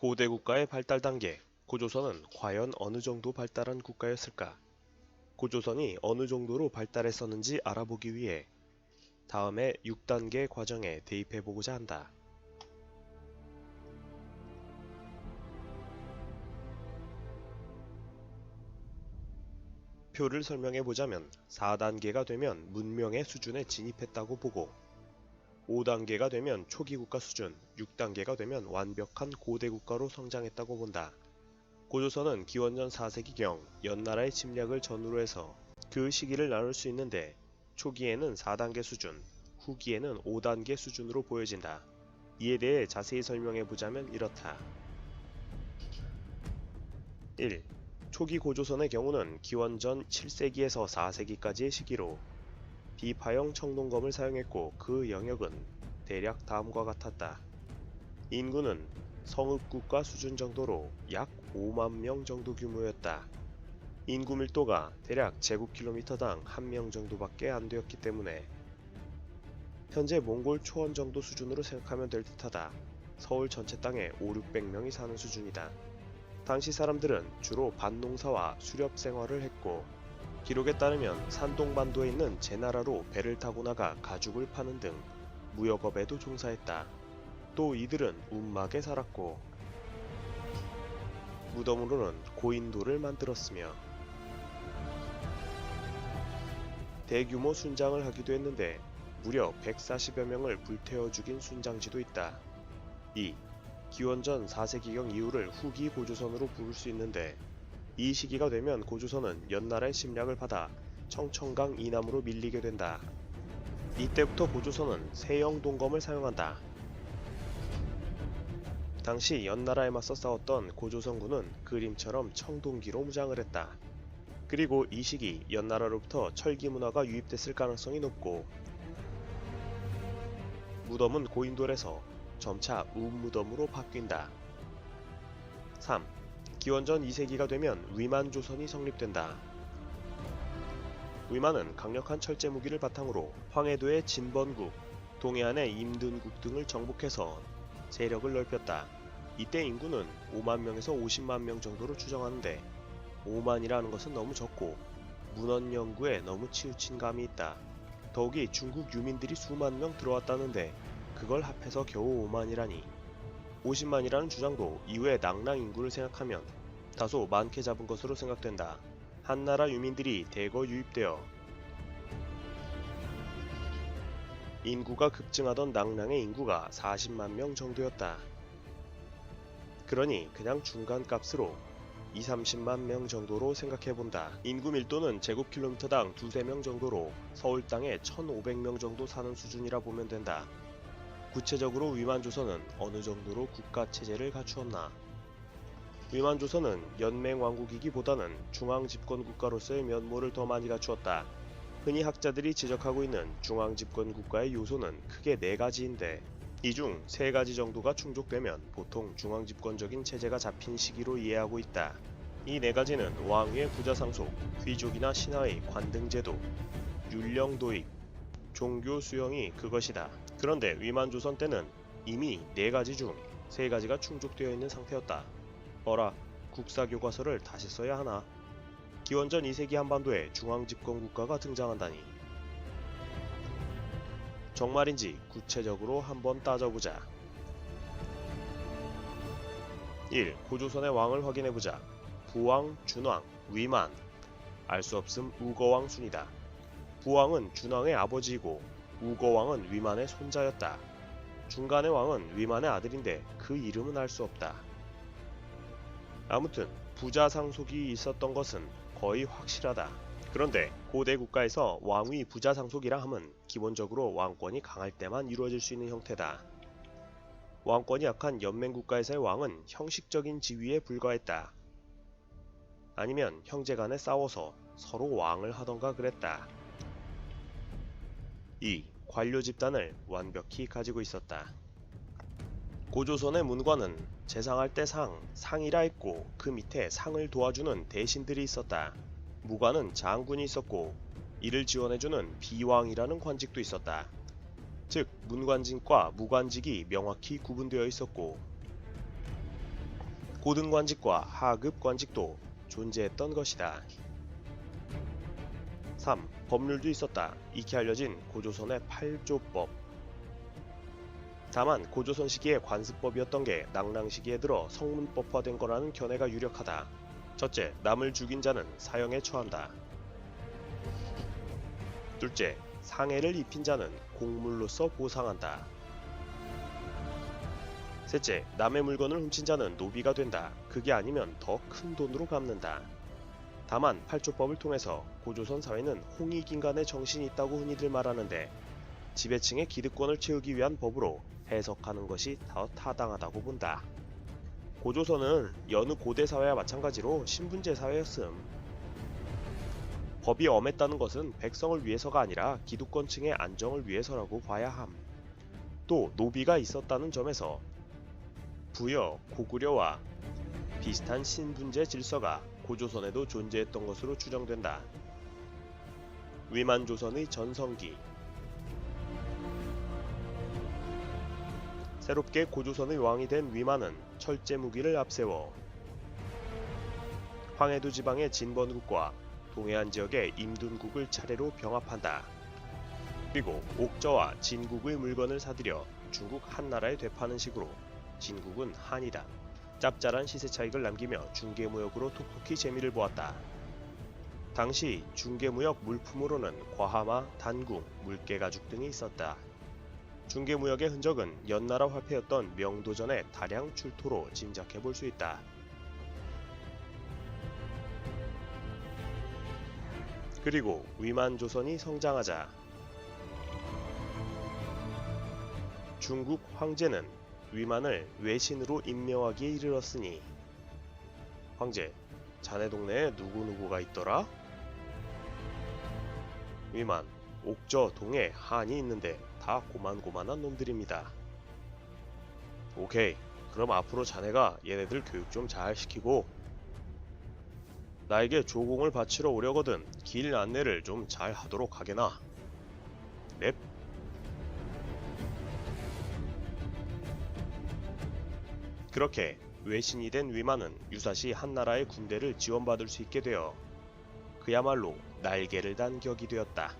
고대 국가의 발달 단계, 고조선은 과연 어느 정도 발달한 국가였을까? 고조선이 어느 정도로 발달했었는지 알아보기 위해 다음에 6단계 과정에 대입해 보고자 한다. 표를 설명해 보자면 4단계가 되면 문명의 수준에 진입했다고 보고 5단계가 되면 초기 국가 수준, 6단계가 되면 완벽한 고대 국가로 성장했다고 본다. 고조선은 기원전 4세기경 연나라의 침략을 전후로 해서 그 시기를 나눌 수 있는데 초기에는 4단계 수준, 후기에는 5단계 수준으로 보여진다. 이에 대해 자세히 설명해 보자면 이렇다. 1. 초기 고조선의 경우는 기원전 7세기에서 4세기까지의 시기로 비파형 청동검을 사용했고 그 영역은 대략 다음과 같았다. 인구는 성읍국가 수준 정도로 약 5만 명 정도 규모였다. 인구 밀도가 대략 제곱킬로미터당 한명 정도밖에 안 되었기 때문에 현재 몽골 초원 정도 수준으로 생각하면 될 듯하다. 서울 전체 땅에 5, 600명이 사는 수준이다. 당시 사람들은 주로 밭농사와 수렵 생활을 했고 기록에 따르면 산동반도에 있는 제나라로 배를 타고 나가 가죽을 파는 등 무역업에도 종사했다. 또 이들은 움막에 살았고 무덤으로는 고인돌을 만들었으며 대규모 순장을 하기도 했는데 무려 140여 명을 불태워 죽인 순장지도 있다. 2. 기원전 4세기경 이후를 후기 고조선으로 부를 수 있는데 이 시기가 되면 고조선은 연나라의 침략을 받아 청천강 이남으로 밀리게 된다. 이때부터 고조선은 세영 동검을 사용한다. 당시 연나라에 맞서 싸웠던 고조선군은 그림처럼 청동기로 무장을 했다. 그리고 이 시기 연나라로부터 철기 문화가 유입됐을 가능성이 높고 무덤은 고인돌에서 점차 우무덤으로 바뀐다. 3. 기원전 2세기가 되면 위만 조선이 성립된다. 위만은 강력한 철제 무기를 바탕으로 황해도의 진번국, 동해안의 임든국 등을 정복해서 세력을 넓혔다. 이때 인구는 5만 명에서 50만 명 정도로 추정하는데 5만이라는 것은 너무 적고 문헌 연구에 너무 치우친 감이 있다. 더욱이 중국 유민들이 수만 명 들어왔다는데 그걸 합해서 겨우 5만이라니 50만이라는 주장도 이후의 낭랑 인구를 생각하면 다소 많게 잡은 것으로 생각된다. 한나라 유민들이 대거 유입되어 인구가 급증하던 낭랑의 인구가 40만 명 정도였다. 그러니 그냥 중간값으로 2, 30만 명 정도로 생각해본다. 인구 밀도는 제곱킬로미터당 두세 명 정도로 서울 땅에 1,500명 정도 사는 수준이라 보면 된다. 구체적으로 위만조선은 어느 정도로 국가체제를 갖추었나? 위만조선은 연맹왕국이기보다는 중앙집권국가로서의 면모를 더 많이 갖추었다. 흔히 학자들이 지적하고 있는 중앙집권국가의 요소는 크게 네 가지인데 이 중 세 가지 정도가 충족되면 보통 중앙집권적인 체제가 잡힌 시기로 이해하고 있다. 이 네 가지는 왕위의 부자상속, 귀족이나 신하의 관등제도, 율령도입, 종교 수용이 그것이다. 그런데 위만 조선 때는 이미 네 가지 중 세 가지가 충족되어 있는 상태였다. 어라, 국사 교과서를 다시 써야 하나? 기원전 2세기 한반도에 중앙 집권 국가가 등장한다니. 정말인지 구체적으로 한번 따져보자. 1. 고조선의 왕을 확인해보자. 부왕, 준왕, 위만. 알 수 없음 우거왕 순이다. 부왕은 준왕의 아버지이고 우거왕은 위만의 손자였다. 중간의 왕은 위만의 아들인데 그 이름은 알 수 없다. 아무튼 부자 상속이 있었던 것은 거의 확실하다. 그런데 고대 국가에서 왕위 부자 상속이라 함은 기본적으로 왕권이 강할 때만 이루어질 수 있는 형태다. 왕권이 약한 연맹 국가에서의 왕은 형식적인 지위에 불과했다. 아니면 형제 간에 싸워서 서로 왕을 하던가 그랬다. 2. 관료 집단을 완벽히 가지고 있었다. 고조선의 문관은 재상할 때 상, 상이라 했고 그 밑에 상을 도와주는 대신들이 있었다. 무관은 장군이 있었고 이를 지원해주는 비왕이라는 관직도 있었다. 즉 문관직과 무관직이 명확히 구분되어 있었고 고등 관직과 하급 관직도 존재했던 것이다. 3. 법률도 있었다. 익히 알려진 고조선의 8조법. 다만 고조선 시기의 관습법이었던 게 낭랑 시기에 들어 성문법화된 거라는 견해가 유력하다. 첫째, 남을 죽인 자는 사형에 처한다. 둘째, 상해를 입힌 자는 공물로서 보상한다. 셋째, 남의 물건을 훔친 자는 노비가 된다. 그게 아니면 더 큰 돈으로 갚는다. 다만 팔조법을 통해서 고조선 사회는 홍익인간의 정신이 있다고 흔히들 말하는데 지배층의 기득권을 채우기 위한 법으로 해석하는 것이 더 타당하다고 본다. 고조선은 여느 고대 사회와 마찬가지로 신분제 사회였음. 법이 엄했다는 것은 백성을 위해서가 아니라 기득권층의 안정을 위해서라고 봐야 함. 또 노비가 있었다는 점에서 부여, 고구려와 비슷한 신분제 질서가 고조선에도 존재했던 것으로 추정된다. 위만조선의 전성기 새롭게 고조선의 왕이 된 위만은 철제 무기를 앞세워 황해도 지방의 진번국과 동해안 지역의 임둔국을 차례로 병합한다. 그리고 옥저와 진국의 물건을 사들여 중국 한나라에 되파는 식으로 진국은 한이다. 짭짤한 시세 차익을 남기며 중개무역으로 톡톡히 재미를 보았다. 당시 중개무역 물품으로는 과하마, 단궁, 물개가죽 등이 있었다. 중개무역의 흔적은 연나라 화폐였던 명도전의 다량 출토로 짐작해 볼 수 있다. 그리고 위만 조선이 성장하자 중국 황제는 위만을 외신으로 임명하기에 이르렀으니 황제, 자네 동네에 누구누구가 있더라? 위만, 옥저, 동에 한이 있는데 다 고만고만한 놈들입니다. 오케이, 그럼 앞으로 자네가 얘네들 교육 좀 잘 시키고 나에게 조공을 바치러 오려거든 길 안내를 좀 잘 하도록 하게나. 넵. 그렇게 외신이 된 위만은 유사시 한 나라의 군대를 지원받을 수 있게 되어 그야말로 날개를 단 격이 되었다.